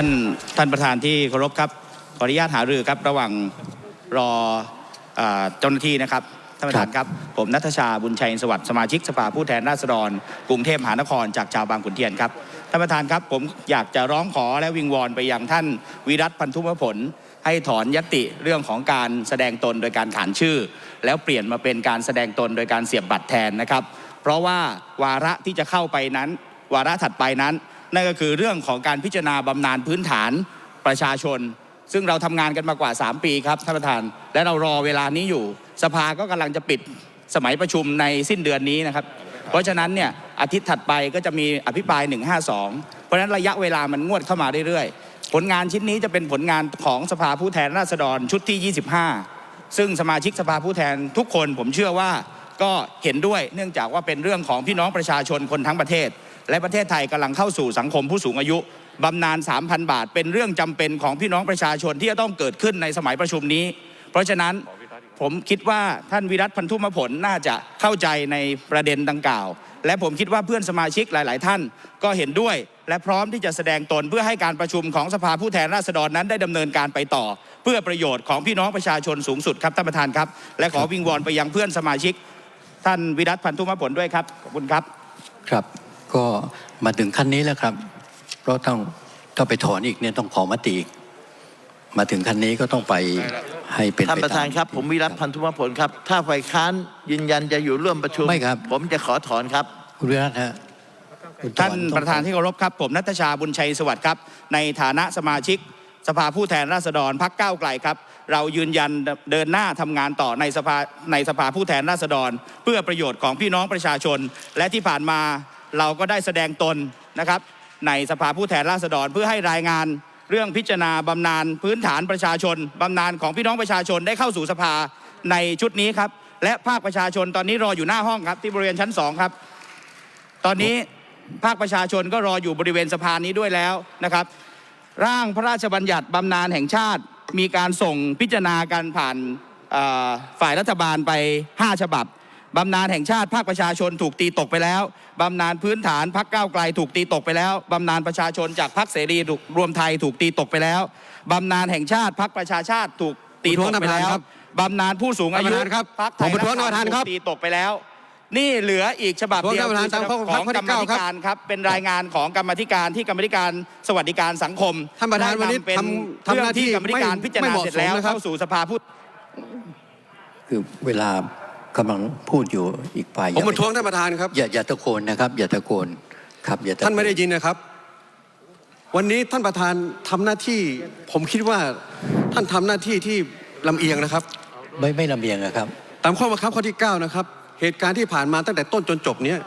ท่านท่านประธานที่เคารพครับขออนุญาตหารือครับระหว่างรอเอ่อเจ้าหน้าที่นะครับท่านประธานครับผมนัทชาบุญชัยสวัสดิ์สมาชิกสภาผู้แทนราษฎร กรุงเทพมหานครจากชาวบางขุนเทียนครับท่านประธานครับผมอยากจะร้องขอและวิงวอนไปยังท่านวิรัตพันธุมผล ให้ถอนยติเรื่องของการแสดงตนโดยการขานชื่อ แล้วเปลี่ยนมาเป็นการแสดงตนโดยการเสียบบัตรแทนนะครับ เพราะว่าวาระที่จะเข้าไปนั้น วาระถัดไปนั้น นั่นก็คือเรื่องของการพิจารณาบำนาญพื้นฐานประชาชน ซึ่งเราทำงานกันมากว่า 3 ปีครับท่านประธาน และเรารอเวลานี้อยู่ สภาก็กำลังจะปิดสมัยประชุมในสิ้นเดือนนี้นะครับ เพราะฉะนั้นเนี่ยอาทิตย์ถัดไปก็จะมีอภิปราย 152 เพราะฉะนั้นระยะเวลามันงวดเข้ามาเรื่อยๆ ผลงานชิ้นนี้จะเป็นผลงานของสภาผู้แทนราษฎรชุดที่ 25 ซึ่งสมาชิกสภาผู้แทนทุกคนผมเชื่อว่าก็เห็นด้วยเนื่องจากว่าเป็นเรื่องของพี่น้องประชาชนคนทั้งประเทศ และประเทศไทยกำลังเข้าสู่สังคมผู้สูงอายุบำนาญ3,000 บาท เป็นเรื่องจำเป็นของพี่น้องประชาชนที่จะต้องเกิดขึ้นในสมัยประชุมนี้ เพราะฉะนั้นผมคิดว่าท่านวิรัตพันธุมผลน่าจะเข้าใจในประเด็นดังกล่าว และผมคิดว่าเพื่อนสมาชิกหลาย ๆ ท่านก็เห็นด้วย และพร้อมที่จะแสดงตนเพื่อให้การประชุมของสภาผู้แทนราษฎรนั้นได้ดำเนินการไปต่อ เพื่อประโยชน์ของพี่น้องประชาชนสูงสุดครับท่านประธานครับ และขอวิงวอนไปยังเพื่อนสมาชิก ท่านวิรัตพันธุมผลด้วยครับขอบคุณครับครับ ก็มาถึงขั้นนี้แล้วครับ เพราะต้องต้องไปถอนอีกเนี่ยต้องขอมติอีก มาถึงขั้นนี้ก็ต้องไปให้เป็นท่านประธานไตมครับ ผมวิรัตพันธุมพลครับ ถ้าฝ่ายค้านยืนยันจะอยู่ร่วมประชุมไม่ครับ ผมจะขอถอนครับ คุณวิรัตฮะคุณถอท่านต้องประธานที่เคารพครับ ผมนัทชาบุญชัยสวัสดิ์ครับ ในฐานะสมาชิก สภาผู้แทนราษฎรพักก้าวไกลครับ เรายืนยันเดินหน้าทำงานต่อในสภาในสภาผู้แทนราษฎร เพื่อประโยชน์ของพี่น้องประชาชน และที่ผ่านมา เราก็ได้แสดงตนนะครับในสภาผู้แทนราษฎรเพื่อให้รายงานเรื่องพิจารณาบำนาญพื้นฐานประชาชนบำนาญของพี่น้องประชาชนได้เข้าสู่สภาในชุดนี้ครับและภาคประชาชนตอนนี้รออยู่หน้าห้องครับที่บริเวณชั้นสองครับ ตอนนี้ภาคประชาชนก็รออยู่บริเวณสะพานี้ด้วยแล้วนะครับ ร่างพระราชบัญญัติบำนาญแห่งชาติ มีการส่งพิจารณากันผ่านฝ่ายรัฐบาลไป 5 ฉบับ บำนาญแห่งชาติภาคประชาชนถูกตีตกไปแล้ว บำนาญพื้นฐานพักก้าวไกลถูกตีตกไปแล้ว บำนาญประชาชนจากพักเสรีรวมไทยถูกตีตกไปแล้ว บำนาญแห่งชาติพักประชาชาติถูกตีตกไปแล้ว บำนาญผู้สูงอายุท่านประธานครับพรรคไทผยมประท้วงกษท่านประธานครับถูกตีตกไปแล้ว นี่เหลืออีกฉบับเดียวท่านประธานตามข้อบังคับของข้อที่กรรมเก้าธิครับการครับเป็นรายงานของกรรมธิการที่กรรมธิการสวัสดิการสังคมท่านประธานได้วันนี้เป็นทำทำเรื่องหน้าที่ที่กรรมธิการไม่พิจารไม่ณาเหมาะเสร็จแล้วสมนะครับเข้าสู่สภาผู้คือเวลา กำลังพูดอยู่อีกฝ่ายผมประท้วงท่านประธานครับอย่าอย่าตะโกนนะครับ อย่าตะโกนครับอย่าตะโกท่านไม่ได้ยินนะครับ วันนี้ท่านประธานทำหน้าที่ ผมคิดว่าท่านทำหน้าที่ที่ลำเอียงนะครับ ไม่ไม่ลำเอียงนะครับ ตามข้อบังคับข้อที่ 9 นะครับ เหตุการณ์ที่ผ่านมาตั้งแต่ต้นจนจบเนี้ย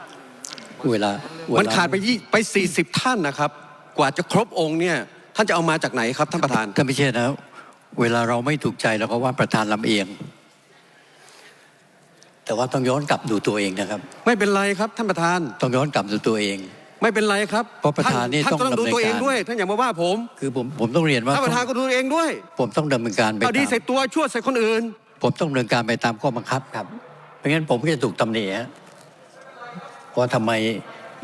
เวลาเวลมันขาดไปยี่ไป 40 ท่านนะครับ กว่าจะครบองค์เนี่ยท่านจะเอามาจากไหนครับท่านประธานท่านพิเชษนะครับเวลาเราไม่ถูกใจเราก็ว่าประธานลำเอียง แต่ว่าต้องย้อนกลับดูตัวเองนะครับ ไม่เป็นไรครับท่านประธาน ต้องย้อนกลับดูตัวเอง ไม่เป็นไรครับเพราะประธานนี่ท่านต้องต้องดูดำเนินตัวเองการด้วยท่านอย่ามาว่าผมคือผมผมต้องเรียนว่าท่านประธานก็ดูตัวเองด้วย ผมต้องดำเนินการไปเอาดีตามใส่ตัวชั่วใส่คนอื่น ผมต้องดำเนินการไปตามข้อบังคับครับไม่งั้นผมก็จะถูกตำหนิฮะว่าทำไม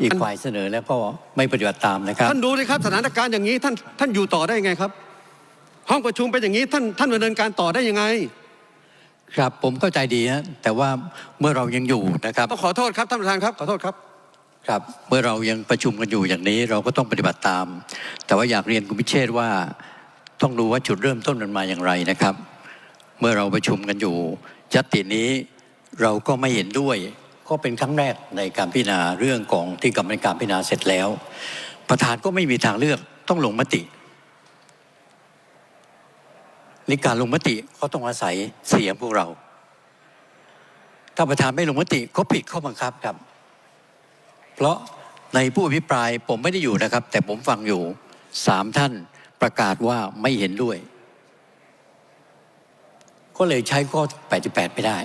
อีกอันฝ่ายเสนอแล้วก็ไม่ปฏิบัติตามนะครับท่านดูเลยครับสถานการณ์อย่างนี้ท่านท่านอยู่ต่อได้ยังไงครับ ห้องประชุมเป็นอย่างนี้ท่านท่านดำเนินการต่อได้ยังไง ครับผมเข้าใจดีฮะแต่ว่าเมื่อเรายังอยู่นะครับต้องขอโทษครับท่านประธานครับขอโทษครับครับ เมื่อเรายังประชุมกันอยู่อย่างนี้เราก็ต้องปฏิบัติตาม แต่ว่าอยากเรียนคุณพิเชษว่าต้องดูว่าจุดเริ่มต้นมันมาอย่างไรนะครับ เมื่อเราประชุมกันอยู่ยัตตินี้เราก็ไม่เห็นด้วย ก็เป็นครั้งแรกในการพิจารณาเรื่องของที่กรรมการพิจารณาเสร็จแล้ว ประธานก็ไม่มีทางเลือกต้องลงมติในการลงมติก็ต้องอาศัยเสียงพวกเรา ถ้าประธานไม่ลงมติก็ผิดข้อบังคับครับ เพราะในผู้อภิปรายผมไม่ได้อยู่นะครับ แต่ผมฟังอยู่สามท่านประกาศว่าไม่เห็นด้วย ก็เลยใช้ข้อ 88 ไม่ได้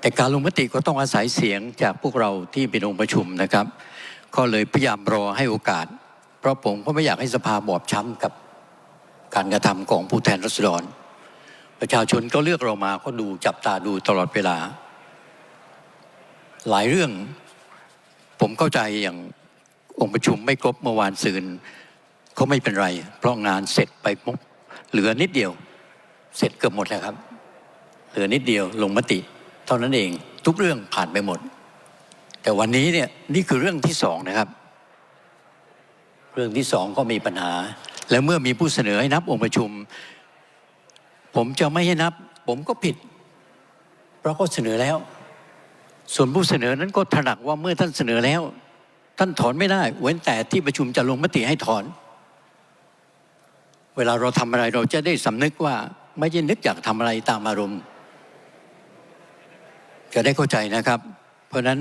แต่การลงมติก็ต้องอาศัยเสียงจากพวกเราที่เป็นองค์ประชุมนะครับ ก็เลยพยายามรอให้โอกาส เพราะผมก็ไม่อยากให้สภาบอบช้ำกับ การกระทำของผู้แทนรัษฎรประชาชนก็เลือกเรามาก็ดูจับตาดูตลอดเวลา หลายเรื่องผมเข้าใจอย่างองค์ประชุมไม่ครบเมื่อวานซืนก็ไม่เป็นไร เพราะงานเสร็จไปปุ๊บเหลือนิดเดียว เสร็จเกือบหมดแล้วครับ เหลือนิดเดียวลงมติ เท่านั้นเองทุกเรื่องผ่านไปหมด แต่วันนี้เนี่ยนี่คือเรื่องที่สองนะครับ เรื่องที่สองก็มีปัญหา แล้วเมื่อมีผู้เสนอให้นับองค์ประชุม ผมจะไม่ให้นับ ผมก็ผิด เพราะเขาเสนอแล้ว ส่วนผู้เสนอนั้นก็ถนักว่าเมื่อท่านเสนอแล้ว ท่านถอนไม่ได้ เว้นแต่ที่ประชุมจะลงมติให้ถอน เวลาเราทำอะไรเราจะได้สำนึกว่าไม่ใช่นึกอยากทำอะไรตามอารมณ์ จะได้เข้าใจนะครับ เพราะฉะนั้น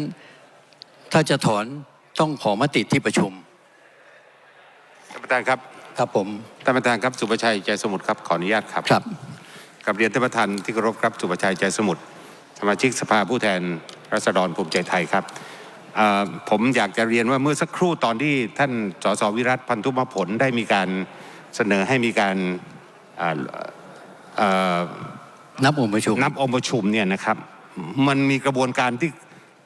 ถ้าจะถอนต้องขอมติที่ประชุมท่านประธานครับ ครับผมท่านประธานครับสุประชัยใจสมุทรครับขออนุญาตครับครับกับเรียนท่านประธานที่เคารพครับสุประชัยใจสมุทรสมาชิกสภาผู้แทนรัษฎรภูมิใจไทยครับเอ่อผมอยากจะเรียนว่าเมื่อสักครู่ตอนที่ท่านสสวิรัตพันธุมผลได้มีการเสนอให้มีการเอ่อเอ่อนับองค์ประชุมนับองค์ประชุมเนี่ยนะครับ มันมีกระบวนการที่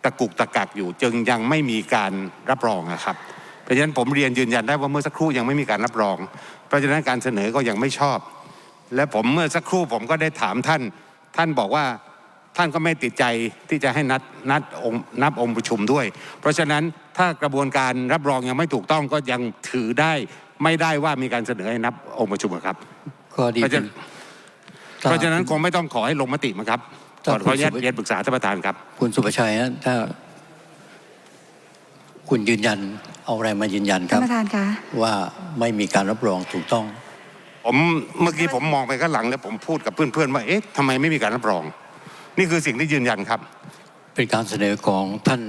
ตะกุกตะกักอยู่จึงยังไม่มีการรับรองนะครับ เพราะฉะนั้นผมเรียนยืนยันได้ว่าเมื่อสักครู่ยังไม่มีการรับรอง เพราะฉะนั้นการเสนอก็ยังไม่ชอบ และผมเมื่อสักครู่ผมก็ได้ถามท่าน ท่านบอกว่าท่านก็ไม่ติดใจที่จะให้นัดนัดองค์นับองค์ประชุมด้วย เพราะฉะนั้นถ้ากระบวนการรับรองยังไม่ถูกต้องก็ยังถือได้ไม่ได้ว่ามีการเสนอให้นับองค์ประชุมครับก็ดีเพราะเป็ฉะนนั้นเพราะฉะนั้นคงไม่ต้องขอให้ลงมติมั้งครับขถ้าอขออนุญาตคุณสุเรียนปรึกษาท่านประธานครับ คุณสุประชัยฮะถ้า คุณยืนยันเอาอะไรมายืนยันคท่ารันบประธานคะว่าไม่มีการรับรองถูกต้อง ผมเมื่อกี้ผมมองไปข้างหลังแล้วผมพูดกับเพื่อนๆว่าเอ๊ะทำไมไม่มีการรับรอง นี่คือสิ่งที่ยืนยันครับ เป็นการเสนอของท่าน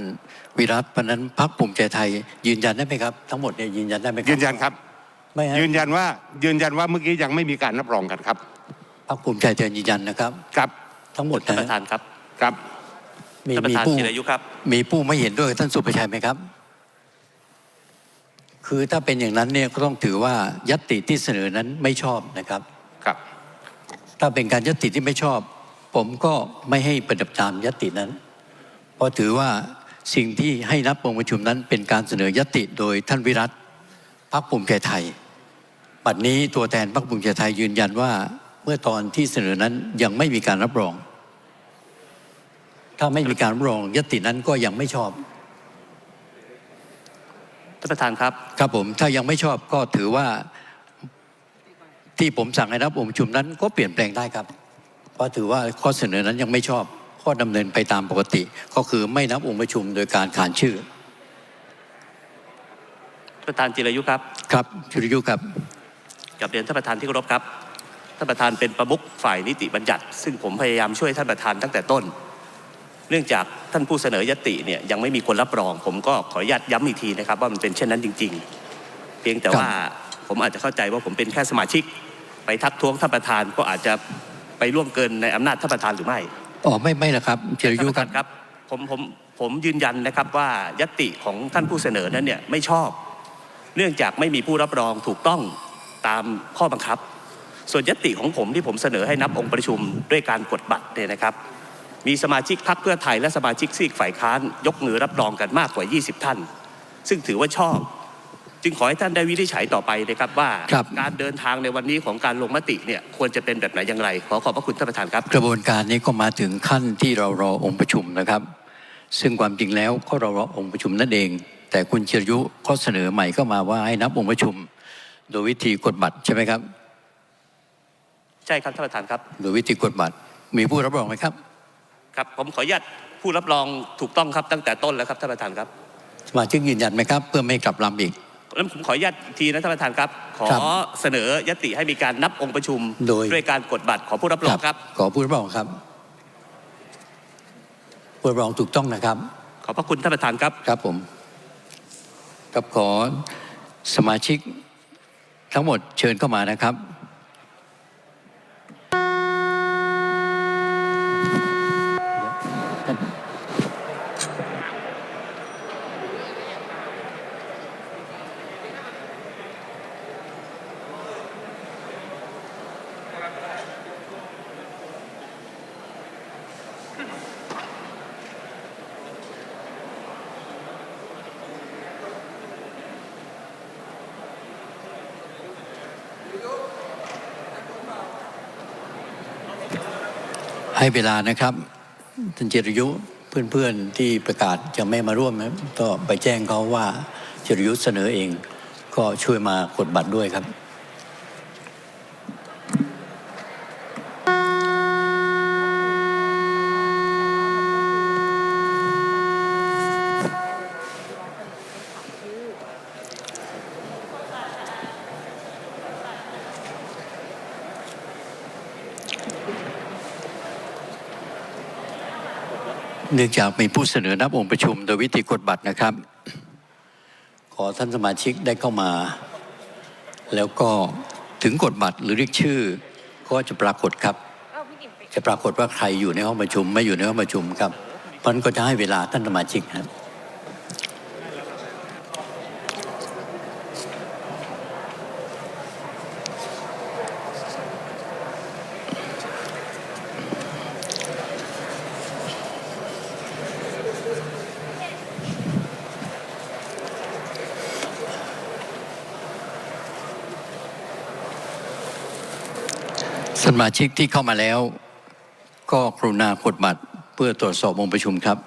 วิรัตเพราะฉะนั้นพักภูมิใจไทย ยืนยันได้ไหมครับ ทั้งหมดเนี่ยยืนยันได้ไหมครับยืนยันครับไม่ฮะยืนยันว่ายืนยันว่าเมื่อกี้ยังไม่มีการรับรองกันครับพักภูมิใจไทยยืนยันนะครับ ครับทั้งหมดท่านนะประธานครับครับ มีท่านปมีระธานผู้จิรายุครับ มีผู้ไม่เห็นด้วยกับท่านสุประชัยไหมครับ คือถ้าเป็นอย่างนั้นเนี่ยก็ต้องถือว่ายัตติที่เสนอนั้นไม่ชอบนะครับครับ ถ้าเป็นการยติที่ไม่ชอบ ผมก็ไม่ให้ปฏิบัติตามยตินั้น เพราะถือว่าสิ่งที่ให้นับองค์ประชุมนั้น เป็นการเสนอยติโดยท่านวิรัตพักภูมิใจไทยบัดนี้ตัวแทนพักภูมิใจไทยยืนยันว่า เมื่อตอนที่เสนอนั้นยังไม่มีการรับรอง ถ้าไม่มีการรับรองยตินั้นก็ยังไม่ชอบ ท่านประธานครับ ครับผมถ้ายังไม่ชอบก็ถือว่าที่ผมสั่งให้รับองค์ประชุมนั้นก็เปลี่ยนแปลงได้ครับเพราะถือว่าข้อเสนอนั้นยังไม่ชอบข้อดำเนินไปตามปกติ ก็คือไม่นับองค์ประชุมโดยการขานชื่อ ประธานจิรายุครับครับชุริยุครับกับเรียนท่านประธานที่เคารพครับท่านประธานเป็นประมุขฝ่ายนิติบัญญัติ ซึ่งผมพยายามช่วยท่านประธานตั้งแต่ต้น เนื่องจากท่านผู้เสนอยติเนี่ยยังไม่มีคนรับรอง ผมก็ขออนุญาตย้ำอีกทีนะครับ ว่ามันเป็นเช่นนั้นจริง ๆ เพียงแต่ครับว่าผมอาจจะเข้าใจว่าผมเป็นแค่สมาชิก ไปทักท้วงท่านประธานก็อาจจะไปล่วงเกินในอำนาจท่านประธานหรือไม่อ๋อไม่ไม่ละครับชุริยุท่านประครัธาบนครับผมผมผมยืนยันนะครับว่ายตติของท่านผู้เสนอนั้นเนี่ยไม่ชอบ เนื่องจากไม่มีผู้รับรองถูกต้องตามข้อบังคับ ส่วนยตติของผมที่ผมเสนอให้นับองค์ประชุมด้วยการกดบัตรเนี่ยนะครับ มีสมาชิกพรรคเพื่อไทยและสมาชิกซีกฝ่ายค้าน ยกมือรับรองกันมากกว่า 20 ท่าน ซึ่งถือว่าชอบ จึงขอให้ท่านได้วินิจฉัยต่อไปนะครับว่าครับการเดินทางในวันนี้ของการลงมติเนี่ยควรจะเป็นแบบไหนอย่างไร ขอขอบพระคุณท่านประธานครับ กระบวนการนี้ก็มาถึงขั้นที่เรารอองค์ประชุมนะครับ ซึ่งความจริงแล้วก็เรารอองค์ประชุมนั่นเอง แต่คุณชิรยุก็เสนอใหม่ก็มาว่าให้นับองค์ประชุม โดยวิธีกดบัตรใช่ไหมครับ ใช่ครับท่านประธานครับ โดยวิธีกดบัตรมีผู้รับรองไหมครับ ครับผมขออนุญาตผู้รับรองถูกต้องครับตั้งแต่ต้นแล้วครับท่านประธานครับสมาชิกยืนยันไหมครับ เพื่อไม่ให้กลับลำอีกแล้วผมขออนุญาตอีกทีนะท่านประธานครับ ขอครับเสนอยติให้มีการนับองค์ประชุมโดยวยการกดบัตรขอผู้รับรองครับ ขอผู้รับรองครับผู้รับรองถูกต้องนะครับ ขอบพระคุณท่านประธานครับครับผมกับขอสมาชิกทั้งหมดเชิญเข้ามานะครับ ให้เวลานะครับท่านจิรยุเพื่อนๆที่ประกาศจะไม่มาร่วมนะก็ไปแจ้งเขาว่าจิรยุเสนอเอง ก็ช่วยมากดบัตรด้วยครับ เนื่องจากมีผู้เสนอนับองค์ประชุมโดยวิธีกดบัตรนะครับ ขอท่านสมาชิกได้เข้ามา แล้วก็ถึงกดบัตรหรือเรียกชื่อ ก็จะปรากฏครับ จะปรากฏว่าใครอยู่ในห้องประชุม ไม่อยู่ในห้องประชุมครับมันก็จะให้เวลาท่านสมาชิกครับ สมาชิกที่เข้ามาแล้ว ก็กรุณากดบัตรเพื่อตรวจสอบองค์ประชุมครับ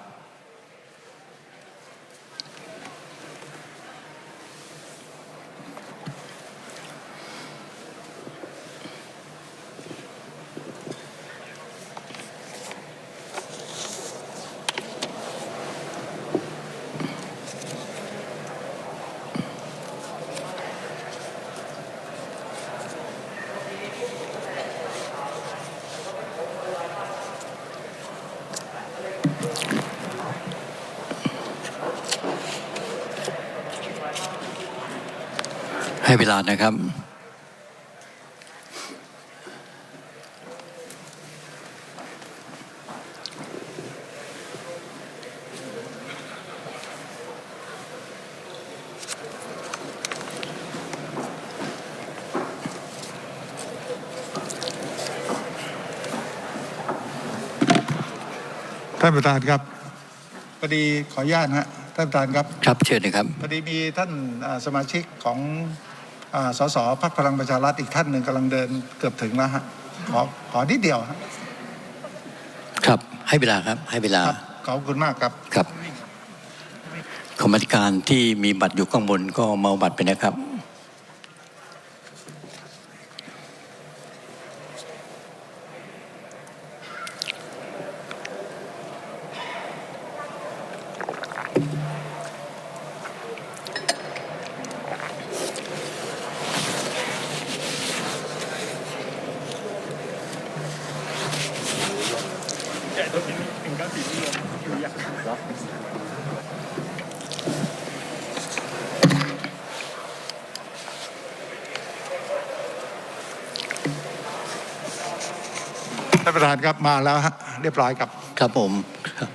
ให้เวลานะครับ ท่านประธานครับพอดีขออนุญาตนะฮะท่านประธานครับ ครับเชิญนะครับ พอดีมีท่านอ่าสมาชิกของอ่า สสพักพลังประชารัฐอีกท่านหนึ่งกำลังเดินเกือบถึงแล้วฮะขอขอนิดเดียวฮะครับให้เวลาครับให้เวลาครับขอบคุณมากครับครับกรรมาธิการที่มีบัตรอยู่ข้างบนก็เมาบัตรไปนะครับ ท่านประธานครับมาแล้วฮะเรียบร้อยครับครับผมครับ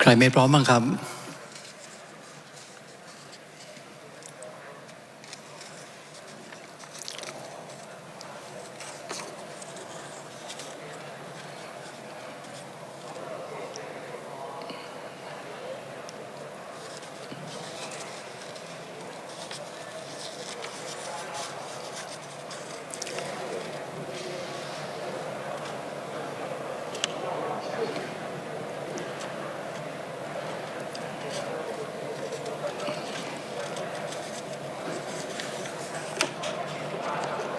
ใครไม่พร้อมบ้างครับ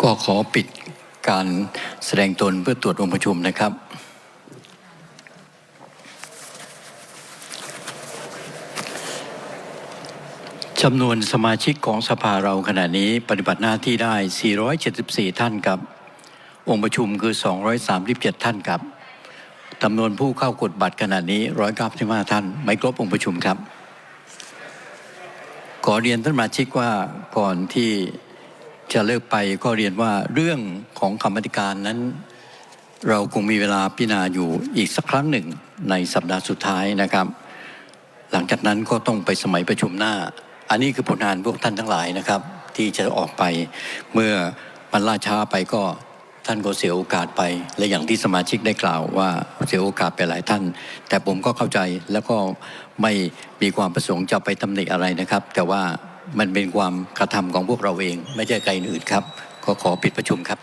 ก็ขอปิดการแสดงตนเพื่อตรวจองค์ประชุมนะครับ จำนวนสมาชิกของสภาเราขณะนี้ปฏิบัติหน้าที่ได้ 474 ท่านครับ องค์ประชุมคือ 237 ท่านครับจำนวนผู้เข้ากดบัตรขณะนี้ 195 ท่าน ไม่ครบองค์ประชุมครับ ขอเรียนท่านสมาชิกว่าก่อนที่ จะเลิกไปก็เรียนว่าเรื่องของกรรมธิการนั้น เราคงมีเวลาพิจารณาอยู่อีกสักครั้งหนึ่งในสัปดาห์สุดท้ายนะครับ หลังจากนั้นก็ต้องไปสมัยประชุมหน้า อันนี้คือผลงานพวกท่านทั้งหลายนะครับ ที่จะออกไปเมื่อมันล่าช้าไปก็ท่านก็เสียโอกาสไป และอย่างที่สมาชิกได้กล่าวว่าเสียโอกาสไปหลายท่าน แต่ผมก็เข้าใจแล้วก็ไม่มีความประสงค์จะไปตำหนิอะไรนะครับ แต่ว่า มันเป็นความกระทำของพวกเราเอง ไม่ใช่ใครอื่นครับ ก็ขอปิดประชุมครับ